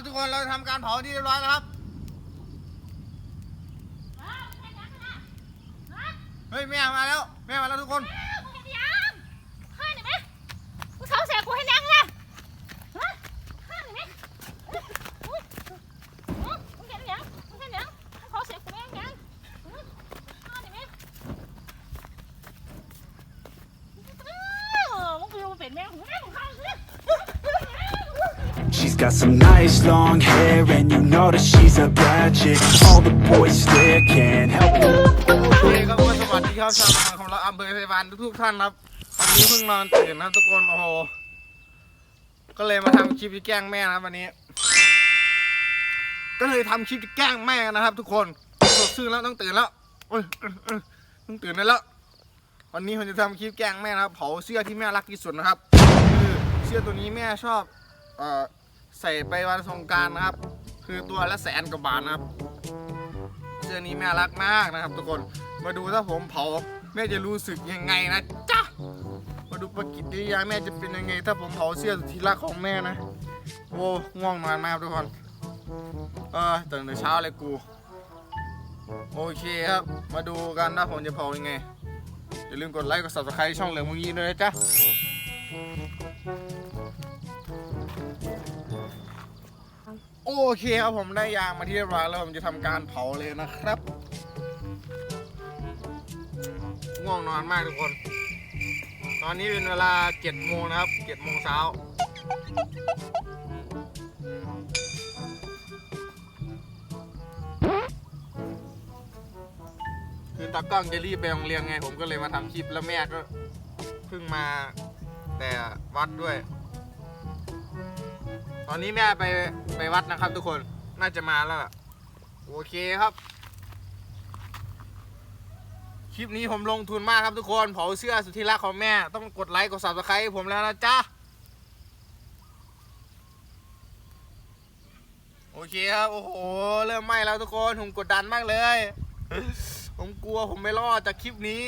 ครับทุกคนเราทำการเผาที่เรียบร้อยแล้วครับเฮ้ยแม่มาแล้วแม่มาแล้วทุกคนเป็นแม่หูแม่ของเขาเลย She's got some nice long hair and you know that she's a bad chick All the boys stare, can't help it โอเคครับสวัสดีครับชาวนาของเราอำเภอไทยวานทุกๆท่านครับวันนี้เพิ่งนอนตื่นนะครับทุกคนโอ้โหก็เลยมาทำคลิปที่แกล้งแม่นะครับวันนี้ ก็เลยทำคลิปที่แกล้งแม่นะครับ ทุกคนสดชื่นแล้วต้องตื่นแล้วโอ้ยเออเออต้องตื่นได้แล้ว วันนี้ผมจะทำคลิปแกล้งแม่นะครับเผาเสื้อที่แม่รักที่สุดนะครับคือเสื้อตัวนี้แม่ชอบเอ่อ ใส่ไปวันสงการนะครับ คือตัวละแสนกว่าบาทนะครับ เสื้อนี้แม่รักมากนะครับ ทุกคนมาดูถ้าผมเผาแม่จะรู้สึกยังไงนะจ๊ะมาดูปฏิกิริยาแม่จะเป็นยังไง ถ้าผมเผาเสื้อสุดที่รักของแม่นะโอ้ง่วงนอนมากทุกคนเออตื่นแต่เช้าเลยกู โอเคครับ มาดูกันว่าผมจะเผายังไงอย่าลืมกดไลค์กด subscribe ช่องเหลืองมุงยีด้วยนะจ๊ะ โอเคครับผมได้ยางมาที่เรียบร้อยแล้วผมจะทำการเผาเลยนะครับง่วงนอนมากทุกคน ตอนนี้เป็นเวลา7โมงนะครับ7โมงเช้า คือตากล้องจะรีบไปโรงเรียนไง ผมก็เลยมาทำคลิปแล้วแม่ก็เพิ่งมาแต่วัดด้วย ตอนนี้แม่ไปไปวัดนะครับทุกคน น่าจะมาแล้ว โอเคครับ คลิปนี้ผมลงทุนมากครับทุกคน เผาเสื้อสุดที่รักของแม่ ต้องกดไลค์กด subscribe ให้ผมแล้วนะจ๊ะ โอเคครับ โอ้โห เริ่มไหม้แล้วทุกคน ผมกดดันมากเลย ผมกลัวผมไม่รอดจากคลิปนี้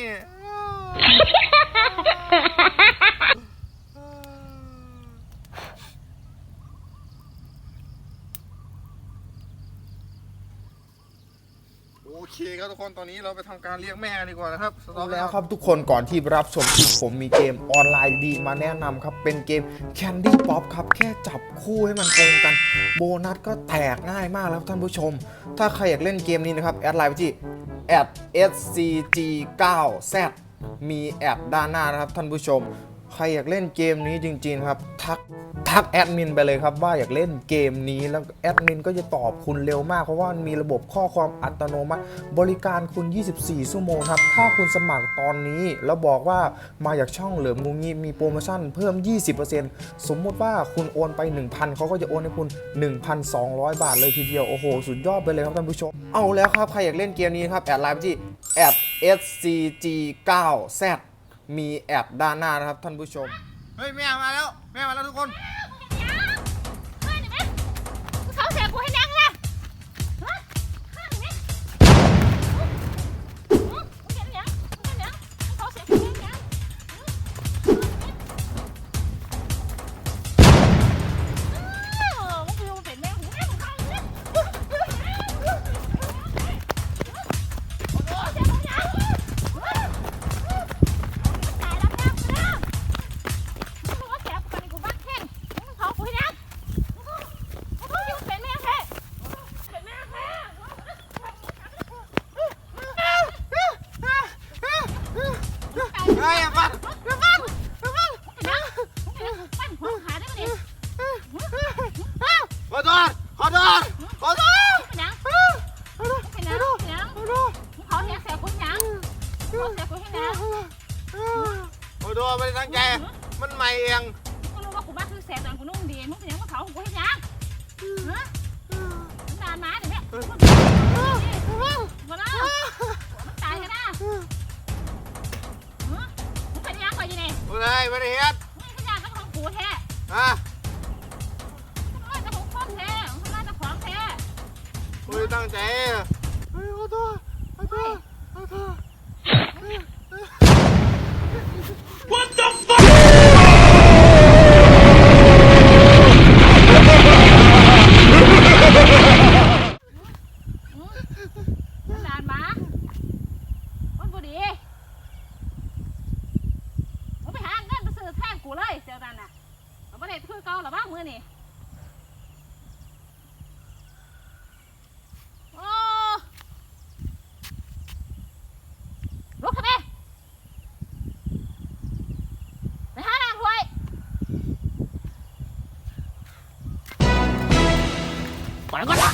โอเคครับทุกคนตอนนี้เราไปทำการเลี้ยงแม่กันดีกว่านะครับสต็อปแล้วครับทุกคนก่อนที่รับชมคลิปผมมีเกมออนไลน์ดีมาแนะนำครับ เป็นเกม Candy Pop ครับ แค่จับคู่ให้มันตรงกัน โบนัสก็แตกง่ายมากแล้วครับท่านผู้ชม ถ้าใครอยากเล่นเกมนี้นะครับ แอดไลน์ไปที่ @scg9z มีแอดด้านหน้านะครับท่านผู้ชม ใครอยากเล่นเกมนี้จริง ๆ ครับ ทักทักแอดมินไปเลยครับว่าอยากเล่นเกมนี้แล้วแอดมินก็จะตอบคุณเร็วมาก เพราะว่ามันมีระบบข้อความอัตโนมัติ บริการคุณ 24 ชั่วโมงครับ ถ้าคุณสมัครตอนนี้ แล้วบอกว่ามาจากช่องเหลือมงูงี้มีโปรโมชั่นเพิ่ม 20%สมมุติว่าคุณโอนไป 1,000 เขาก็จะโอนให้คุณ 1,200 บาทเลยทีเดียว โอ้โห สุดยอดไปเลยครับท่านผู้ชม เอาแล้วครับ ใครอยากเล่นเกมนี้ครับ แอดไลน์ไปที่ @scg9z มีแอดด้านหน้านะครับท่านผู้ชม เฮ้ยแม่มาแล้ว แม่มาแล้วทุกคน ไม่ได้ตั้งใจ มันใหม่เองกูรู้ว่ากูบ้าคือแสบตอนกูนุ่งดีมึงเป็นยังว่าเขากูให้ยังฮะนานมาเดี๋ยวเนี่ยมาแล้วมันตายกันนะมึงเป็นยังก่อนยี่เนี่ไม่ได้ไม่ได้เฮ็ดมึงเป็นยังก็ของกูแท้ฮะมึงเป็นของคนแท้มึงเป็นของแท้ไม่ได้ตั้งใจเฮ้ยขอโทษขอโทษขอโทษ เไปก่อนละ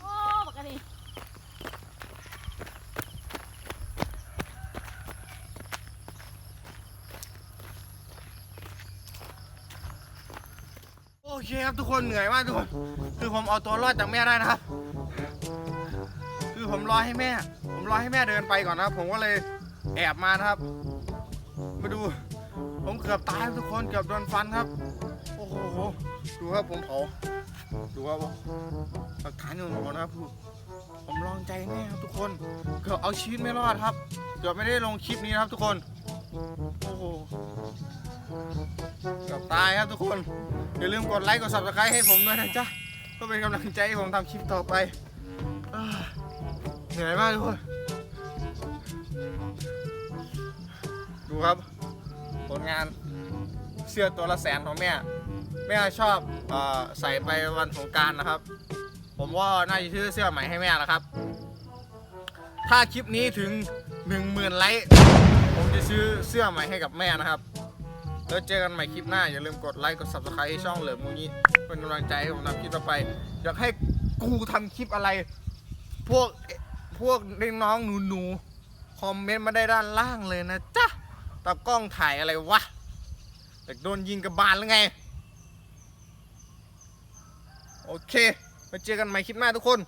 โอ้บักกะนี่โอเคครับทุกคนเหนื่อยมากทุกคน คือผมเอาตัวรอดจากแม่ได้นะครับ คือผมรอให้แม่ ผมรอให้แม่เดินไปก่อนนะครับ ผมก็เลยแอบมานะครับ มาดู ผมเกือบตายครับทุกคนเกือบโดนฟันครับ โอ้โหดูครับผมเผาดูครับหลักฐานอยู่หมดนะครับผมลองใจแม่ครับทุกคนเกือบเอาชีวิตไม่รอดครับเกือบไม่ได้ลงคลิปนี้นะครับทุกคนโอ้โหเกือบตายครับทุกคนอย่าลืมกดไลค์กด subscribe ให้ผมด้วยนะจ๊ะเพื่อเป็นกำลังใจให้ผมทำคลิปต่อไป เหนื่อยมากทุกคน ดูครับ ผลงานเสื้อตัวละแสนของแม่ แม่ชอบอใส่ไปวันสงการนะครับ ผมว่าน่าจะซื้อเสื้อใหม่ให้แม่แล้วครับ ถ้าคลิปนี้ถึง10,000ไลค์ ผมจะซื้อเสื้อใหม่ให้กับแม่นะครับ แล้วเจอกันใหม่คลิปหน้า อย่าลืมกดไลค์ กด subscribe ช่องเหลือมูนี้ เป็นกำลังใจให้ผมทำคลิปต่อไป อยากให้กูทำคลิปอะไร พวก พวกน้องๆหนูๆคอมเมนต์มาได้ด้านล่างเลยนะจ๊ะตากล้องถ่ายอะไรวะอยากโดนยิงกับบานหรือไง โอเค มาเจอกันใหม่คลิปหน้าทุกคน